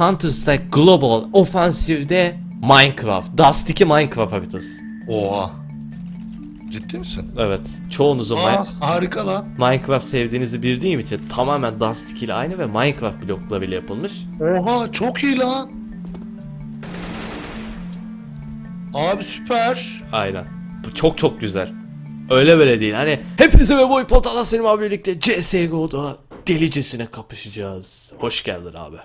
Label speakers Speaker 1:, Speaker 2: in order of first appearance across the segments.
Speaker 1: Counter Strike Global Offensive'de Minecraft. Dust 2 Minecraft haritası.
Speaker 2: Oha. Ciddi misin?
Speaker 1: Evet. Çoğunuzun
Speaker 2: Aa,
Speaker 1: Mi-
Speaker 2: harika lan.
Speaker 1: Minecraft sevdiğinizi bildiğim için tamamen Dust 2 ile aynı ve Minecraft bloklarıyla yapılmış.
Speaker 2: Oha çok iyi lan. Abi süper.
Speaker 1: Aynen. Bu çok çok güzel. Öyle böyle değil. Hani hepinize ve boy potada senin abi birlikte CSGO'da delicesine kapışacağız. Hoş geldin abi.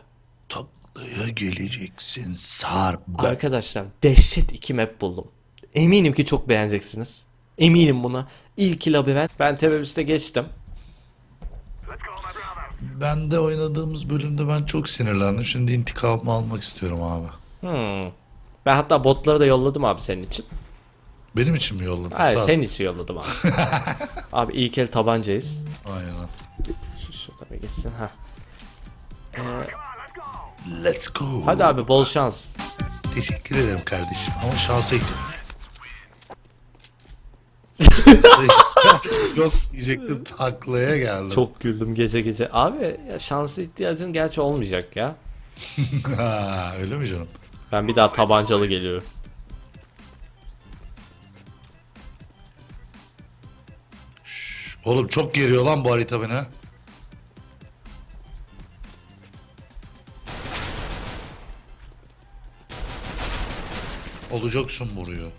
Speaker 2: Taklaya geleceksin sarp.
Speaker 1: Arkadaşlar dehşet iki map buldum. Eminim ki çok beğeneceksiniz. Eminim buna. İlki labirent. Ben teröriste geçtim.
Speaker 2: Ben de oynadığımız bölümde ben çok sinirlendim. Şimdi intikamımı almak istiyorum abi.
Speaker 1: Hmm. Ben hatta botları da yolladım abi senin için.
Speaker 2: Benim için mi yolladın?
Speaker 1: Hayır
Speaker 2: Sağ
Speaker 1: senin için yolladım abi. abi ilk el tabancayız.
Speaker 2: Aynen.
Speaker 1: Şu şurada bir geçsin ha.
Speaker 2: Let's go.
Speaker 1: Hadi abi bol şans.
Speaker 2: Teşekkür ederim kardeşim ama şansa ihtiyacım. Yok diyecektim taklaya geldim.
Speaker 1: Çok güldüm gece gece. Abi ya şansa ihtiyacın gerçi olmayacak ya.
Speaker 2: Ha, öyle mi canım?
Speaker 1: Ben bir daha tabancalı geliyorum.
Speaker 2: Oğlum çok geriyor lan bu harita beni. Olacaksın vuruyor.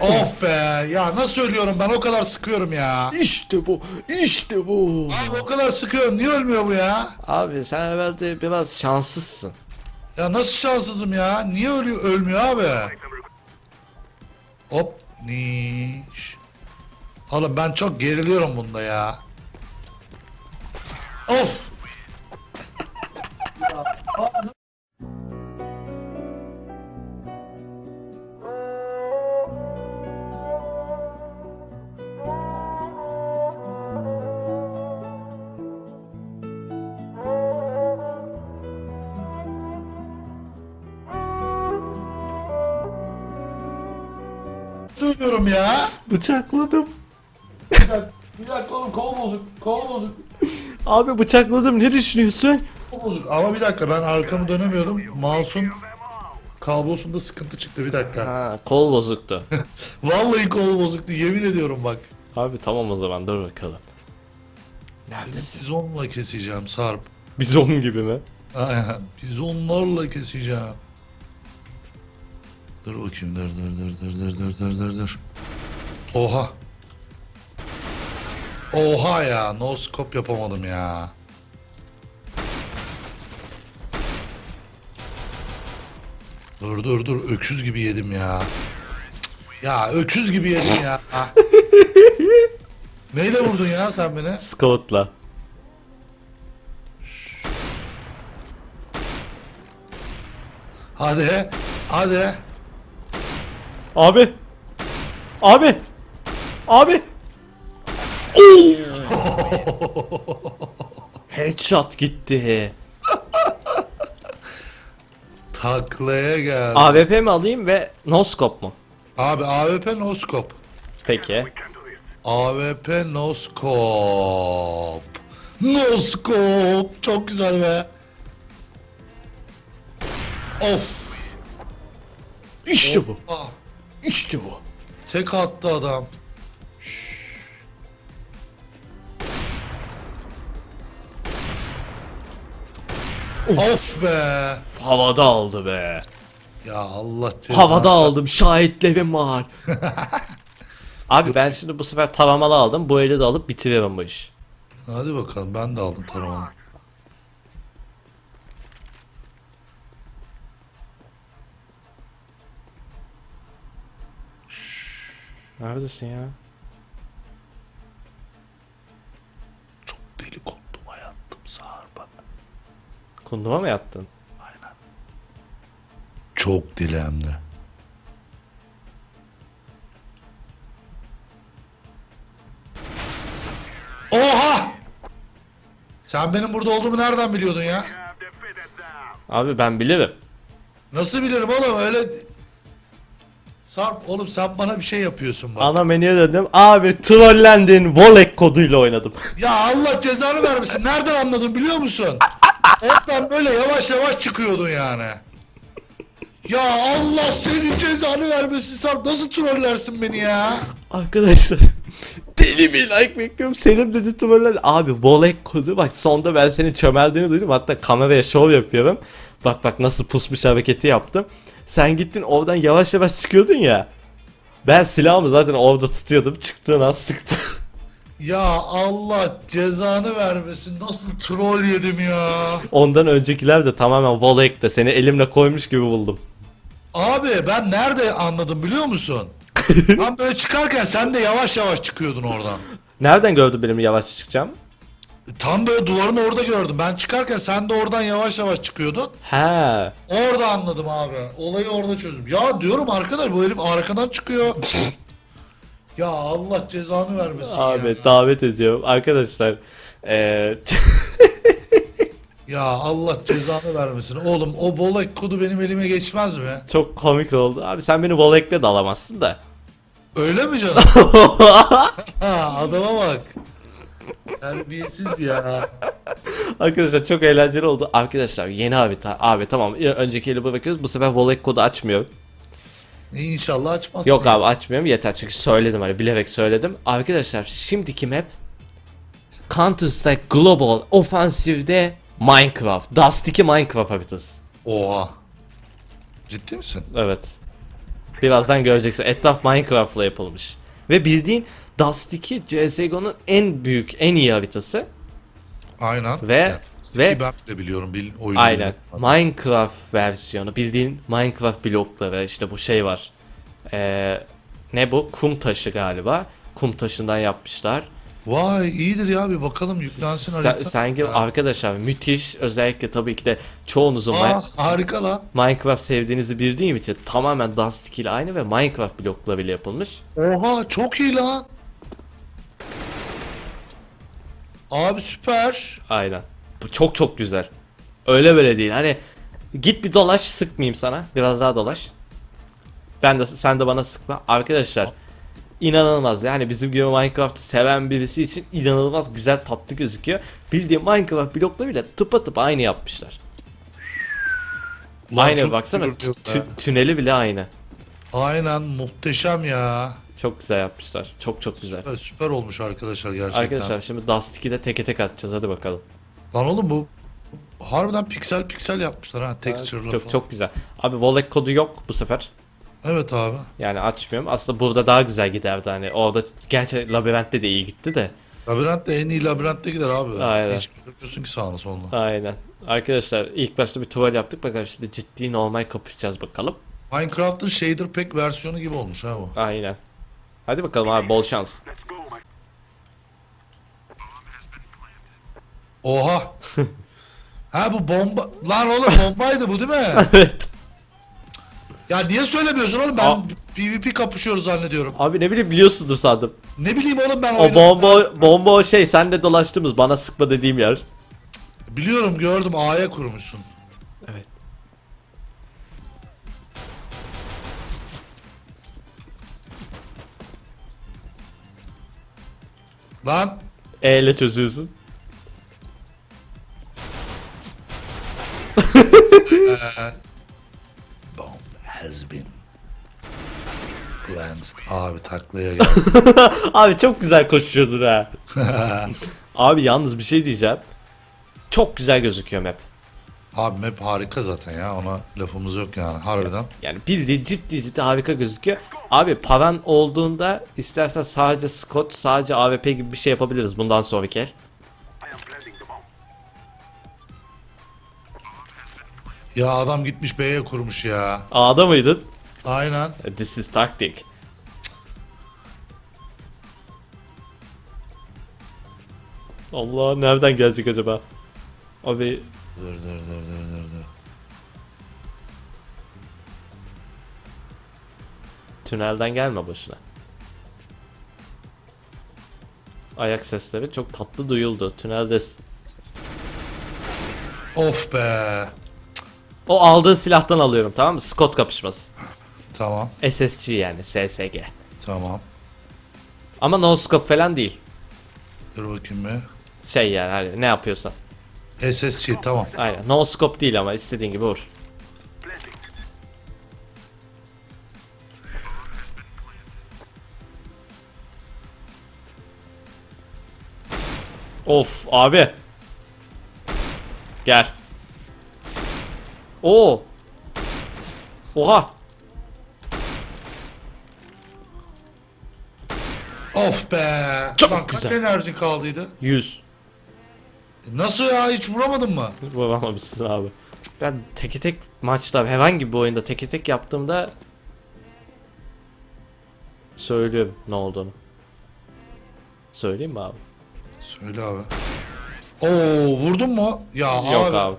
Speaker 2: Of be ya nasıl ölüyorum ben o kadar sıkıyorum ya.
Speaker 1: İşte bu, işte bu.
Speaker 2: Abi o kadar sıkıyorum niye ölmüyor bu ya?
Speaker 1: Abi sen herhalde biraz şanssızsın.
Speaker 2: Ya nasıl şanssızım ya? Niye ölüyor, ölmüyor abi? Hop niş. Oğlum ben çok geriliyorum bunda ya. Of. Söylüyorum ya.
Speaker 1: Bıçakladım.
Speaker 2: Bir dakika, bir dakika oğlum kol bozuk, kol bozuk,
Speaker 1: Abi bıçakladım ne düşünüyorsun?
Speaker 2: kol bozuk. Ama bir dakika ben arkamı dönemiyorum. Mouse'un kablosunda sıkıntı çıktı bir dakika.
Speaker 1: Ha kol bozuktu.
Speaker 2: Vallahi kol bozuktu yemin ediyorum bak.
Speaker 1: Abi tamam o zaman dur bakalım. Neredesin?
Speaker 2: Bizonla keseceğim Sarp.
Speaker 1: Bizon gibi mi?
Speaker 2: Aynen. Bizonlarla keseceğim. Dur bakayım dur dur dur dur dur dur dur dur dur. Oha. Oha ya no scope yapamadım ya. Dur dur dur öküz gibi yedim ya. Ya öküz gibi yedim ya. Neyle vurdun ya sen beni?
Speaker 1: Scout'la.
Speaker 2: Hadi. Hadi.
Speaker 1: Abi. Abi. Abi. Headshot gitti.
Speaker 2: Taklaya geldi.
Speaker 1: AWP mi alayım ve no scope mu?
Speaker 2: Abi AWP no scope.
Speaker 1: Peki.
Speaker 2: AWP no scope. No scope. Çok güzel be. Of.
Speaker 1: İşte bu.
Speaker 2: Ah,
Speaker 1: İşte bu.
Speaker 2: tek attı adam. Of be.
Speaker 1: Havada aldı be.
Speaker 2: Ya Allah.
Speaker 1: Havada aldım. Şahitlerim var. Abi ben şimdi bu sefer taramalı aldım. Bu eli de alıp bitiririm bu iş.
Speaker 2: Hadi bakalım ben de aldım taramanı.
Speaker 1: Neredesin ya?
Speaker 2: Çok deli Sarpa.
Speaker 1: Kunduma mı yattın?
Speaker 2: Aynen. Çok deli hem de. Oha! Sen benim burada olduğumu nereden biliyordun ya?
Speaker 1: Abi ben bilirim.
Speaker 2: Nasıl bilirim oğlum öyle... Sarp oğlum sen bana bir şey yapıyorsun bak.
Speaker 1: Ana menüye döndüm. Abi trollendin. Volek koduyla oynadım.
Speaker 2: Ya Allah cezanı vermesin. Nereden anladın biliyor musun? Oradan böyle yavaş yavaş çıkıyordun yani. Ya Allah senin cezanı vermesin Sarp. Nasıl trollersin beni ya?
Speaker 1: Arkadaşlar deli bir like bekliyorum. Selim dedi trolledi. Abi volek kodu bak sonda ben senin çömeldiğini duydum. Hatta kameraya şov yapıyorum. Bak bak nasıl pusmuş hareketi yaptım. Sen gittin oradan yavaş yavaş çıkıyordun ya. Ben silahımı zaten orada tutuyordum. Çıktığın an sıktım.
Speaker 2: Ya Allah cezanı vermesin. Nasıl troll yedim ya?
Speaker 1: Ondan öncekiler de tamamen volekte seni elimle koymuş gibi buldum.
Speaker 2: Abi ben nerede anladım biliyor musun? ben böyle çıkarken sen de yavaş yavaş çıkıyordun oradan.
Speaker 1: Nereden gördün benim yavaş çıkacağım?
Speaker 2: Tam böyle duvarın orada gördüm. Ben çıkarken sen de oradan yavaş yavaş çıkıyordun.
Speaker 1: He.
Speaker 2: Orada anladım abi. Olayı orada çözdüm. Ya diyorum arkadaş bu herif arkadan çıkıyor. ya Allah cezanı vermesin
Speaker 1: Abi
Speaker 2: ya.
Speaker 1: davet ediyorum. Arkadaşlar eee
Speaker 2: Ya Allah cezanı vermesin. Oğlum o volek kodu benim elime geçmez mi?
Speaker 1: çok komik oldu. Abi sen beni volekle de alamazsın da.
Speaker 2: Öyle mi canım? ha adama bak. Terbiyesiz ya.
Speaker 1: Arkadaşlar çok eğlenceli oldu. Arkadaşlar yeni harita. Abi tamam önceki eli bırakıyoruz. Bu sefer volek kodu açmıyor.
Speaker 2: İnşallah açmazsın.
Speaker 1: Yok abi açmıyorum yeter çünkü söyledim hani bilerek söyledim. Arkadaşlar şimdiki map Counter Strike Global Offensive'de Minecraft. Dust 2 Minecraft haritası.
Speaker 2: Oha. Ciddi misin?
Speaker 1: Evet. Birazdan göreceksin. Etraf Minecraft'la yapılmış. Ve bildiğin Dust 2 CSGO'nun en büyük, en iyi haritası.
Speaker 2: Aynen.
Speaker 1: Ve-
Speaker 2: Ya,
Speaker 1: ve-
Speaker 2: ben de biliyorum bil oyunu.
Speaker 1: Aynen. Minecraft versiyonu. Bildiğin Minecraft blokları işte bu şey var. Ee, ne bu? Kum taşı galiba. Kum taşından yapmışlar.
Speaker 2: Vay iyidir ya bir bakalım yüklensin
Speaker 1: Sen, sen gibi arkadaşlar müthiş. Özellikle tabii ki de çoğunuzun
Speaker 2: Aa, harika lan.
Speaker 1: Minecraft sevdiğinizi bildiğim için tamamen Dust 2 ile aynı ve Minecraft bloklarıyla yapılmış.
Speaker 2: Oha çok iyi lan. Abi süper.
Speaker 1: Aynen. Bu çok çok güzel. Öyle böyle değil. Hani git bir dolaş sıkmayayım sana. Biraz daha dolaş. Ben de sen de bana sıkma. Arkadaşlar inanılmaz yani bizim gibi Minecraft'ı seven birisi için inanılmaz güzel tatlı gözüküyor. Bildiğim Minecraft bloklarıyla tıpa aynı yapmışlar.
Speaker 2: Lan
Speaker 1: aynı baksana tü- tüneli bile aynı.
Speaker 2: Aynen muhteşem ya.
Speaker 1: Çok güzel yapmışlar. Çok çok güzel.
Speaker 2: Süper, süper olmuş arkadaşlar gerçekten.
Speaker 1: Arkadaşlar şimdi Dust 2'de teke tek atacağız hadi bakalım.
Speaker 2: Lan oğlum bu harbiden piksel piksel yapmışlar ha texture'la
Speaker 1: Çok
Speaker 2: falan.
Speaker 1: çok güzel. Abi Volek kodu yok bu sefer.
Speaker 2: Evet abi.
Speaker 1: Yani açmıyorum. Aslında burada daha güzel giderdi hani. Orada gerçi labirentte de iyi gitti de.
Speaker 2: Labirent de en iyi labirentte gider abi.
Speaker 1: Aynen.
Speaker 2: Hiç görmüyorsun ki sağını solunu.
Speaker 1: Aynen. Arkadaşlar ilk başta bir tuval yaptık. Bakalım şimdi ciddi normal kapışacağız bakalım.
Speaker 2: Minecraft'ın shader pack versiyonu gibi olmuş ha bu.
Speaker 1: Aynen. Hadi bakalım abi bol şans.
Speaker 2: Oha. ha bu bomba. Lan oğlum bombaydı bu değil mi?
Speaker 1: evet.
Speaker 2: ya niye söylemiyorsun oğlum? Ben
Speaker 1: Aa.
Speaker 2: PvP kapışıyoruz zannediyorum.
Speaker 1: Abi ne bileyim biliyorsundur sandım.
Speaker 2: Ne bileyim oğlum ben
Speaker 1: O bomba bomba o şey senle dolaştığımız bana sıkma dediğim yer.
Speaker 2: Biliyorum gördüm A'ya kurmuşsun. Lan
Speaker 1: E ile çözüyorsun.
Speaker 2: bomb has been planted. Abi taklaya gel.
Speaker 1: Abi çok güzel koşuyordun ha. Abi yalnız bir şey diyeceğim. Çok güzel gözüküyor map.
Speaker 2: Abi map harika zaten ya ona lafımız yok yani harbiden.
Speaker 1: Yani bildiğin ciddi ciddi harika gözüküyor. Abi paran olduğunda istersen sadece Scott, sadece AWP gibi bir şey yapabiliriz bundan sonraki el.
Speaker 2: Ya adam gitmiş B'ye kurmuş ya.
Speaker 1: A'da mıydın?
Speaker 2: Aynen.
Speaker 1: This is tactic. Allah nereden gelecek acaba? Abi
Speaker 2: Dur dur dur dur dur dur.
Speaker 1: Tünelden gelme boşuna. Ayak sesleri çok tatlı duyuldu. Tüneldesin.
Speaker 2: Of be.
Speaker 1: O aldığın silahtan alıyorum tamam mı? Scott kapışması.
Speaker 2: Tamam.
Speaker 1: SSG yani SSG.
Speaker 2: Tamam.
Speaker 1: Ama no scope falan değil.
Speaker 2: Dur bakayım bir.
Speaker 1: Şey yani hani ne yapıyorsan.
Speaker 2: SSC tamam.
Speaker 1: Aynen. No scope değil ama istediğin gibi vur. Of abi. Gel. Oo. Oha.
Speaker 2: Of be.
Speaker 1: Çok
Speaker 2: Lan kaç
Speaker 1: güzel.
Speaker 2: enerji kaldıydı?
Speaker 1: 100.
Speaker 2: Nasıl ya hiç vuramadın mı?
Speaker 1: Vuramamışsın abi. Ben teke tek maçta herhangi bir oyunda teke tek yaptığımda söylüyorum ne olduğunu. Söyleyeyim mi abi?
Speaker 2: Söyle abi. Oo vurdun mu? Ya
Speaker 1: Yok abi.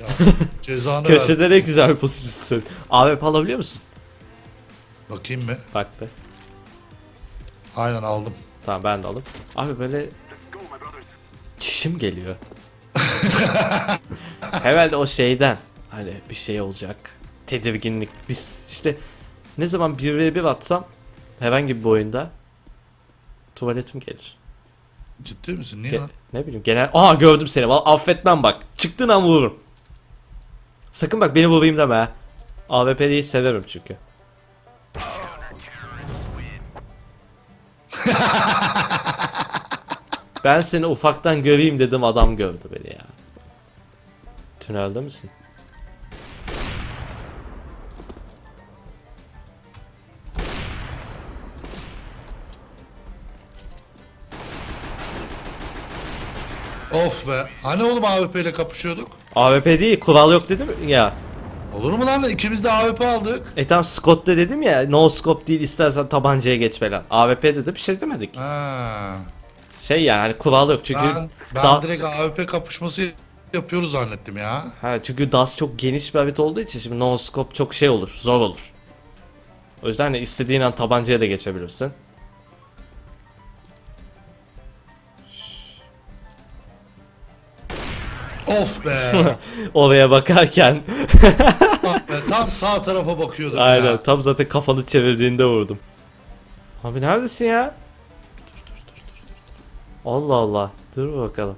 Speaker 2: Ya, cezanı ver.
Speaker 1: Köşede ne güzel bir pozisyon. AWP alabiliyor musun?
Speaker 2: Bakayım mı?
Speaker 1: Bak be.
Speaker 2: Aynen aldım.
Speaker 1: Tamam ben de alayım. Abi böyle çişim geliyor. Herhalde o şeyden. Hani bir şey olacak. Tedirginlik. Biz işte ne zaman 1v1 atsam herhangi bir oyunda tuvaletim gelir.
Speaker 2: Ciddi misin? Niye
Speaker 1: Ge-
Speaker 2: lan?
Speaker 1: ne bileyim genel... Aa gördüm seni. Vallahi affetmem bak. Çıktığın an vururum. Sakın bak beni vurayım deme ha. AWP'yi severim çünkü. ben seni ufaktan göreyim dedim adam gördü beni ya. Tünelde misin?
Speaker 2: Of be. Hani oğlum AWP ile kapışıyorduk?
Speaker 1: AWP değil kural yok dedim ya.
Speaker 2: Olur mu lan? İkimiz de AWP aldık.
Speaker 1: E tam Scott de dedim ya no scope değil istersen tabancaya geç falan. AWP dedi bir şey demedik.
Speaker 2: Ha.
Speaker 1: Şey yani hani kural yok çünkü
Speaker 2: Ben, ben
Speaker 1: da-
Speaker 2: direkt AWP kapışması yapıyoruz zannettim ya.
Speaker 1: Ha çünkü DAS çok geniş bir harita olduğu için şimdi no scope çok şey olur, zor olur. O yüzden hani istediğin an tabancaya da geçebilirsin.
Speaker 2: Of be.
Speaker 1: Oraya bakarken
Speaker 2: Bak be. Tam sağ tarafa bakıyordum
Speaker 1: aynen
Speaker 2: ya.
Speaker 1: tam zaten kafanı çevirdiğinde vurdum. Abi neredesin ya? Allah Allah. Dur bakalım.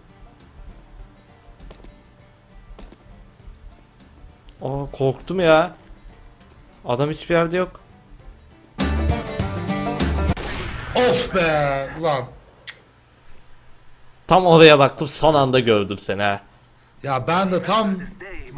Speaker 1: Aa korktum ya. Adam hiçbir yerde yok.
Speaker 2: Of be. Ulan.
Speaker 1: Tam oraya baktım son anda gördüm seni ha.
Speaker 2: Ya ben de tam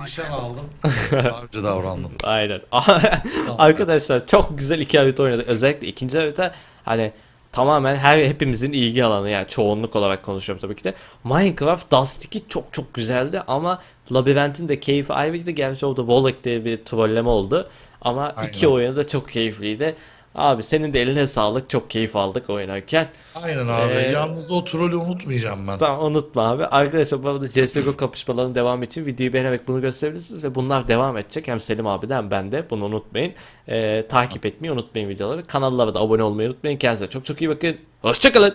Speaker 2: nişan aldım. Avcı davrandım.
Speaker 1: Aynen. Arkadaşlar çok güzel iki harita oynadık. Özellikle ikinci harita hani tamamen her hepimizin ilgi alanı yani çoğunluk olarak konuşuyorum tabii ki de. Minecraft Dust 2 çok çok güzeldi ama Labyrinth'in de keyfi ayrıydı. Gerçi orada Wallach diye bir trolleme oldu. Ama
Speaker 2: Aynen.
Speaker 1: iki oyunu da çok keyifliydi. Abi senin de eline sağlık. Çok keyif aldık oynarken.
Speaker 2: Aynen abi.
Speaker 1: Ee,
Speaker 2: Yalnız o trolü unutmayacağım ben.
Speaker 1: Tamam unutma abi. Arkadaşlar bu arada CSGO kapışmalarının devamı için videoyu beğenerek bunu gösterebilirsiniz ve bunlar devam edecek. Hem Selim abi de hem ben de bunu unutmayın. Ee, takip etmeyi unutmayın videoları. Kanallara da abone olmayı unutmayın. Kendinize çok çok iyi bakın. Hoşçakalın.